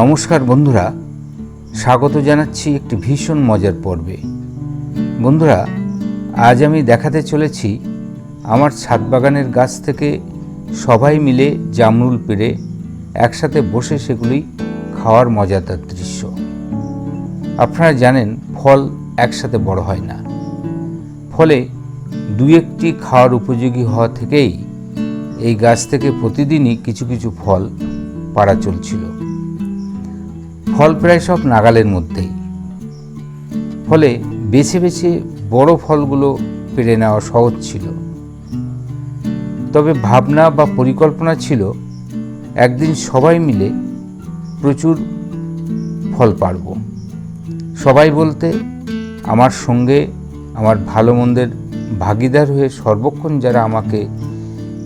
নমস্কার বন্ধুরা, স্বাগত জানাচ্ছি একটি ভীষণ মজার পর্বে। বন্ধুরা, আজ আমি দেখাতে চলেছি আমার ছাদ বাগানের গাছ থেকে সবাই মিলে জামরুল পেড়ে একসাথে বসে সেগুলি খাওয়ার মজাদার দৃশ্য। আপনারা জানেন, ফল একসাথে বড় হয় না। ফলে দু একটি খাওয়ার উপযোগী হওয়া থেকেই এই গাছ থেকে প্রতিদিনই কিছু কিছু ফল পাড়া চলছিল। ফল প্রায় সব নাগালের মধ্যেই। ফলে বেছে বেছে বড় ফলগুলো পেরে নেওয়া সহজ ছিল। তবে ভাবনা বা পরিকল্পনা ছিল, একদিন সবাই মিলে প্রচুর ফল পারব সবাই বলতে, আমার সঙ্গে আমার ভালো মন্দের ভাগিদার হয়ে সর্বক্ষণ যারা আমাকে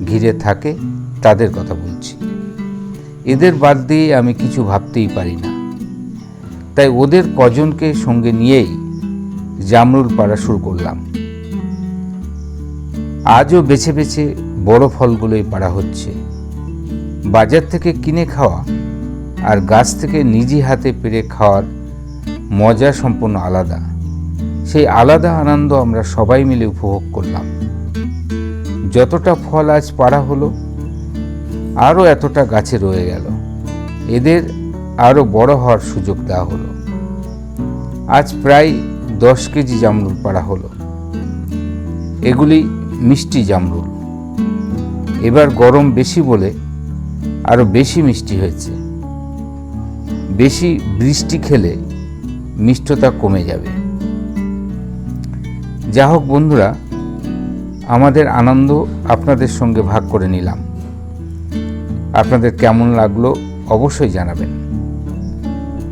ঘিরে থাকে, তাদের কথা বলছি। এদের বাদ দিয়ে আমি কিছু ভাবতেই পারি না। তাই ওদের কজনকে সঙ্গে নিয়েই জামরুল পাড়া শুরু করলাম। আজও বেছে বেছে বড় ফলগুলোই পাড়া হচ্ছে। বাজার থেকে কিনে খাওয়া আর গাছ থেকে নিজে হাতে পেরে খাওয়ার মজা সম্পূর্ণ আলাদা। সেই আলাদা আনন্দ আমরা সবাই মিলে উপভোগ করলাম। যতটা ফল আজ পাড়া হলো, আরও এতটা গাছে রয়ে গেল। এদের আরও বড় হওয়ার সুযোগ দেওয়া হলো। আজ প্রায় দশ কেজি জামরুল পাড়া হলো। এগুলি মিষ্টি জামরুল। এবার গরম বেশি বলে আরও বেশি মিষ্টি হয়েছে। বেশি বৃষ্টি খেলে মিষ্টতা কমে যাবে। যা হোক বন্ধুরা, আমাদের আনন্দ আপনাদের সঙ্গে ভাগ করে নিলাম। আপনাদের কেমন লাগল অবশ্যই জানাবেন।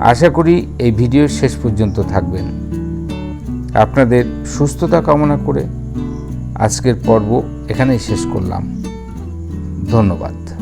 আশা করি এই ভিডিও শেষ পর্যন্ত থাকবেন। আপনাদের সুস্থতা কামনা করে আজকের পর্ব এখানেই শেষ করলাম। ধন্যবাদ।